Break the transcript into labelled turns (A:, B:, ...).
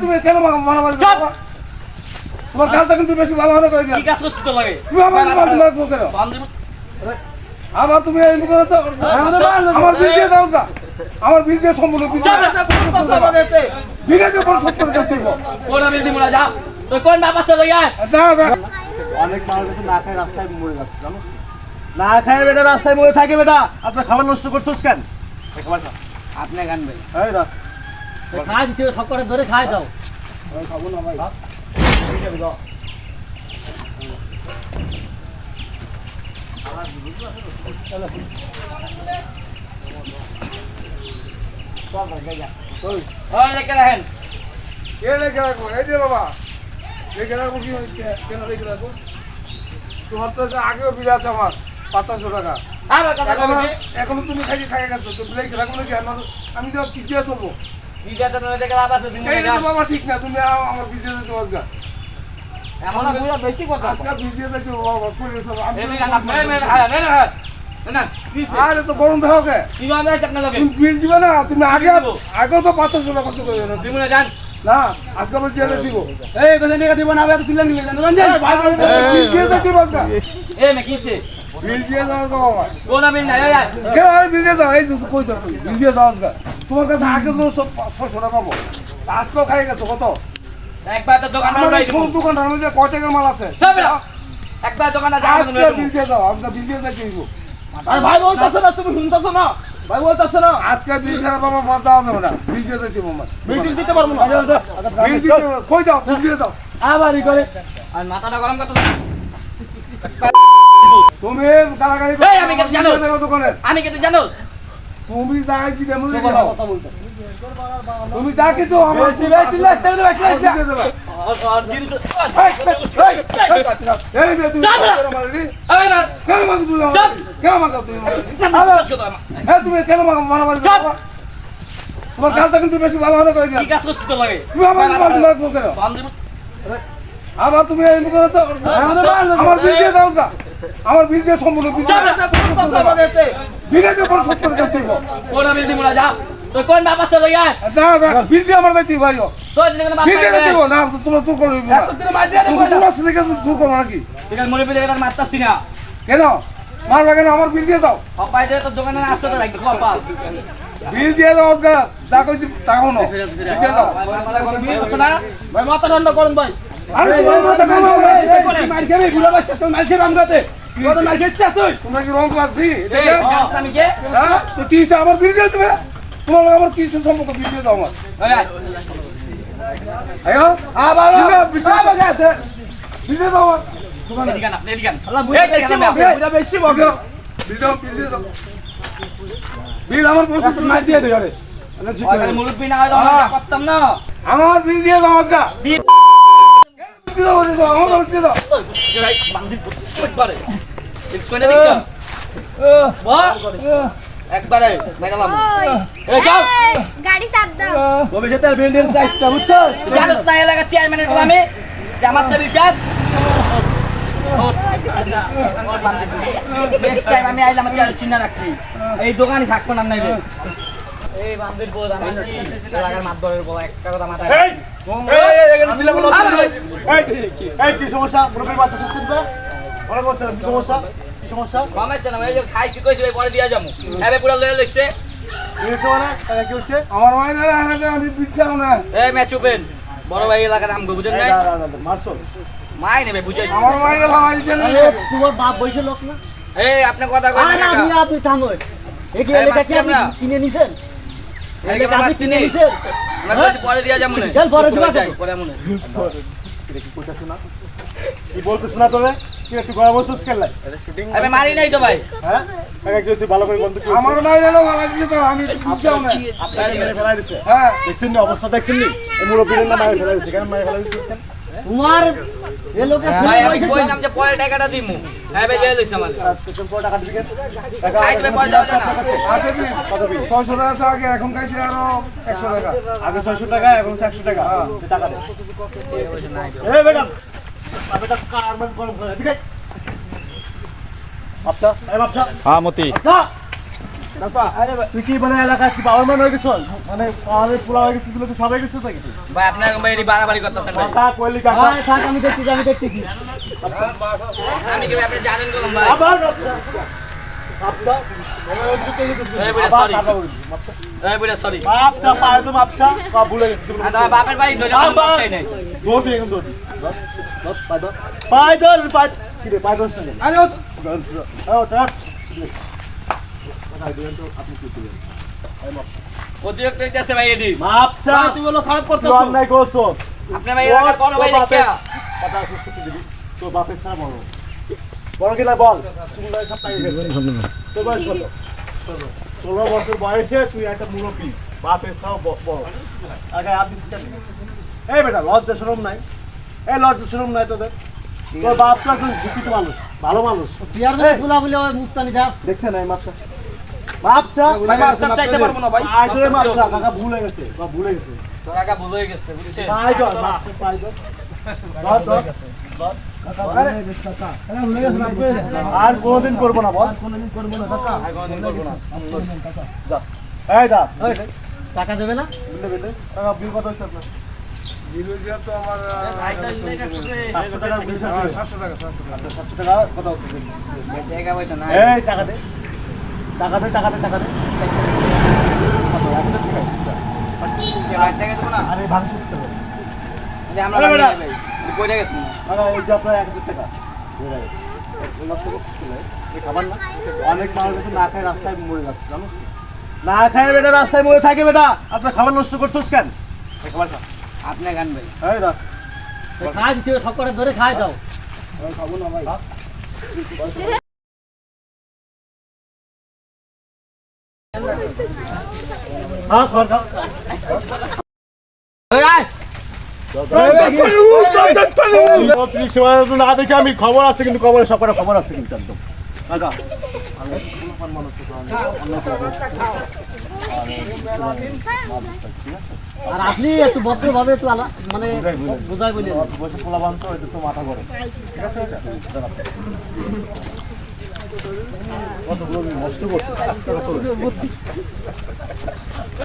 A: তুমি কেন? তোমার কাজটা কিন্তু বেশি ভালো হবে করে দিলাম তুমি আমার আবার তুমি আমার বিল দিয়ে দাও না আমার বিল দিয়ে সম্পূর্ণ বিল
B: চুপ!
A: বিলের সব করে যাচ্ছি
B: কোন আমি দিমু না যা কোন লইয়া
A: না না
C: অনেক মানুষ আছে না খায় রাস্তায় মরে যাচ্ছে জানো না খায় বেটা রাস্তায় মরে থাকে বেটা আপনার খাবার নষ্ট করছোস কেন খাবার খা।
B: আপনি গানবেন
C: এই রাখ।
B: খাই দিতে সব করে ধরে খাই দাও
C: খাব না ভাই
B: ওই লেখে রাখেন
A: কে লেখে রাখব এই যে বাবা তোমার তো আগেও বিল আছে আমার পাঁচশো টাকা। এখনও তুমি খাই খাই গেছো তো নাকি আমার আমি তো চলবো?
B: ঠিক না
A: ঠিক না তুমি আমার
B: বেশি কথা। না প্লিজ
A: আরে তো গরম বিল দিবে না তুমি আগে। আগেও তো পাঁচশো টাকা খরচ করে দিলে।
B: দিমু না জান
A: না আজকে আমি দিয়ে দিব।
B: এই কোথায় নিয়ে দিব না আবার তুলে নিলে জান রঞ্জন
A: বিল দিয়ে দিব আজকে
B: এই মে কিছে
A: বিল দিয়ে দাও তো বাবা।
B: কোন আমি না এই
A: কেন আমি বিল দিয়ে দাও এই যে কই দাও বিল দিয়ে দাও আজকে তোমার কাছে আগে তো সব টাকা পাবো। আজকেও খাই গেছো কত?
B: একবার তো দোকান
A: আমার
B: নাই
A: দোকানটার মধ্যে কয় টাকার মাল আছে?
B: একবার দোকানে যা
A: আজকে বিল দিয়ে দাও আজকে বিল দিয়ে
B: আরে ভাই বলতাছ না তুমি শুনতাছ না? ভাই বলতাছ না।
A: আজকে বিল ছাড়া বাবা মাছ দেওয়া যাবে না। বিল দিয়ে দিব আমার
B: বিল দিতে পারব না।
A: বিল দেবো। কই যাও? বিল দিয়ে
B: যাও। আবারই করে। আর মাথাটা গরম করতে
A: তুমি গালাগালি
B: আমি কেন জানো?
A: দোকানে।
B: আমি কেন জানো
A: তুমি যাই কি দেমো
B: কথা বলতে
A: তুমি যা কিছু আমার দিয়ে দেবে
B: আর
A: এই
B: আরে না
A: কেন হ্যাঁ তুমি কেন? তোমার কাজটা কিন্তু বেশি ভালো হবে করে
B: কি
A: দিলাম
B: কাজ করছিস তো লাগে
A: তুমি আমার লাগছো কেন আবার তুমি এই মুখে আমার বিল দিয়ে দাও না আমার বিল দিয়ে সম্পূর্ণ বিল
B: চাপ না।
A: বিলে যে কোনো সব করে যাচ্ছি
B: কোন দিব না যা তুই কোন বাপ আছে লইয়া
A: না না বিল দিয়ে আমার যাচ্ছি ভাই
B: তোর দিকে বাপ
A: বিল দিয়ে দিব না তোমরা চুপ করো তোমরা থেকে চুপ করো নাকি?
B: ঠিক আছে মরে মারতাছি না।
A: কেন? মারবা কেন? আমার বিল দিয়ে দাও।
B: সবাই যে তোর দোকানে আসতে তো লাগবে কপা
A: বিল দিয়ে দাও আজকে। যা কইছি তা কোনো বিল দিয়ে দাও।
B: মাথা গরম করছ না? ভাই মাথা ঠান্ডা করুন ভাই।
A: আরে তোমার মাথা কেন
B: মার খেয়ে গুলো বাচ্চা তুই মার খেয়ে আমগাতে কত মার খেয়ে তুই
A: তোমরা কি রং ক্লাস দি?
B: আমি কে?
A: হ্যাঁ তো কি আমার বিল দিয়ে দেবে। তোমার আমার কিসের সম্পর্ক বিল দাও আমার? আয়ো
B: আবার
A: দাও আমার। বিল দিয়ে দাও আমার বিল দিয়ে আজকে।
B: একবারে। দিক একবারে মেগালাম এই যাও।
D: গাড়ি সাত দাও।
C: ভবিষ্যতের বিল্ডিং সাইজটা বুঝছ?
B: জানোস না এলাকা চেয়ারম্যানের গোলামে আমার তো রিচার্জ। আমি আইলাম চেয়ার চিন্তা রাখছি। এই দোকানে থাকব না নাই এই বান্দির বোধ আমি এলাকার বলা একটা কথা মাথায়
C: এই কি সমস্যা? বাচ্চা কি সমস্যা? সমস্যা
B: না এই খাইছি কইছি ওই পরে দিয়া যাব এবে পুরো লয়ে লইছে।
C: কি হয়েছে মানে? টাকা কি হচ্ছে
A: আমার মাইনে আমি বিল না।
B: এই ম্যাচ বড় ভাই এলাকার আম বুঝেন নাই?
C: মারছো?
B: মাই নেবে বুঝাই
A: আমার মাইনে ভাঙা না।
E: তোমার বাপ বয়সের লোক না?
B: এই আপনি কথা কই না
E: আপনি আপনি থামো। এই কি এলাকা কি আপনি কিনে নিছেন? এলাকা আপনি কিনে নিছেন?
B: আমরা পরে দিয়া যাব না।
E: পরে দিবা
B: পরে আমনে
C: এটা কি কইতাছ না? কি বলতেছ না তোরে? কি একটু গড়া বলছিস কেন লাই?
B: আমি মারি নাই তো ভাই।
C: হ্যাঁ? টাকা কি হচ্ছে ভালো করে বন্ধ কি
A: আমার মাইনে ভাঙা দিচ্ছে তো আমি বিল না
C: আপনার মেরে ফেলাই দিছে?
A: হ্যাঁ।
C: দেখছেন না অবস্থা দেখছেন নি? এই মুরব্বীর না মারে ফেলাই দিছে কেন মারে ফেলাই কেন
E: তোমার এ লোকের
B: ভাই আমি কইলাম যে পরে টাকাটা দিমু। হ্যাঁ ভাই লয়ে লইছে আমাদের।
C: তুমি পর টাকা দিবি কেন? টাকা
B: খাইছে পরে যাবে না।
A: আছে কি? ছয়শো টাকা আছে আগে এখন খাইছি আরও একশো টাকা।
C: আগে ছয়শো টাকা এখন একশো টাকা। টাকা দে। এই বেটা।
D: হ্যাঁ মতি।
C: তুই কি মানে এলাকায় কি পাওয়ার ম্যান হয়ে গেছ? মানে পাওয়ারের পোলা হয়ে গেছিসগুলো সবাই গেছিস নাকি?
B: ভাই আপনার ভাই এটি বাড়াবাড়ি করতেছেন ভাই।
C: কাকা কইলি কাকা।
E: ভাই থাক আমি দেখতেছি আমি দেখতেছি।
B: আমি কি আপনি জানেন কোন ভাই?
C: আবার তো
B: তোমার বাপের ভাই ধরে কোনো
C: আবার
B: চাই নাই
C: দৌড় এখন দৌড় ধর, ধর, পায়ে ধর। পায়ে ধর পায়ে কি রে পায়ে ধরছ না কেন?
A: আরে ও তো-
C: ধর, ধর। এই ওঠ, ওঠ। কোথায় দিলেন তো? আপনি কি দিলেন? এই বাপসা।
B: অতিরিক্ত হইতেছে ভাই এটি
C: বাপসা
E: ভাই, তুমি বলো খারাপ
C: তুই
E: করতেছো
C: অন্যায় করছ
B: আপনি ভাই এলাকার বড় ভাই
C: তোর
B: দেখে
C: বাপের- কথা সুস্থ দিবি তোর বাপের ছাড়া বড় বড় কিনা বল চুলটা সব পাই গেছে তোর বয়স কত ষোলো বছর বয়সে তুই একটা মুরব্বী বাপের ছাড়া বড় আগে আপনি এই বেটা লজ্জা শরম নাই এই লজ্জা শরম নাই তোদের। তোর বাপ তো একজন শিক্ষিত মানুষ ভালো মানুষ।
E: চেয়ারম্যানগুলা বলে ওই মুস্তানি দাস।
C: দেখছেন এই মাপসা? মাপসা?
A: ভাই মাপ চাইতে পারব না ভাই।
C: আইসরে মাপসা কাকা ভুলে গেছে বা ভুলে গেছে।
B: কাকা ভুল হয়ে গেছে বুঝছেন?
C: পাই ধর মাপসা পাই ধর। ধর কাকা আর কোনোদিন করব না বল।
B: আর কোনদিন করব না
C: যা। এই দা
E: টাকা দেবে না?
C: টাকা বিল কত হচ্ছে আপনার?
A: বিরোধীরা তো আমার
C: সাতশো টাকা।
A: সাতশো
C: কত
B: পয়সা নাই।
C: এই টাকা দে। টাকা দে টাকা দে দে।
B: না।
C: আরে
B: আমরা গেছি না
C: আরে এই যে আপনার এক টাকা। না? খাবার না? অনেক মানুষ আছে না খায় রাস্তায় মরে যাচ্ছে জানোস? না খায় বেটা রাস্তায় মরে থাকে বেটা। আপনার খাবার নষ্ট করছিস কেন? এই খাবার খা।
B: আপনি গান ভাই
C: এই রাখ।
E: খাই দিতে হবে, সব কটা ধরে খাই দাও।
C: খাব না ভাই। হ্যাঁ খাও না দেখে আমি খবর আছে কিন্তু খবর সকালে খবর আছে কিন্তু একদম।
E: আর আপনি একটু ভদ্র ভাবে একটু মানে
C: বুঝাই,
E: বলি
C: বসে পোলা বান তো এটা তো মাথা করে ঠিক আছে করছে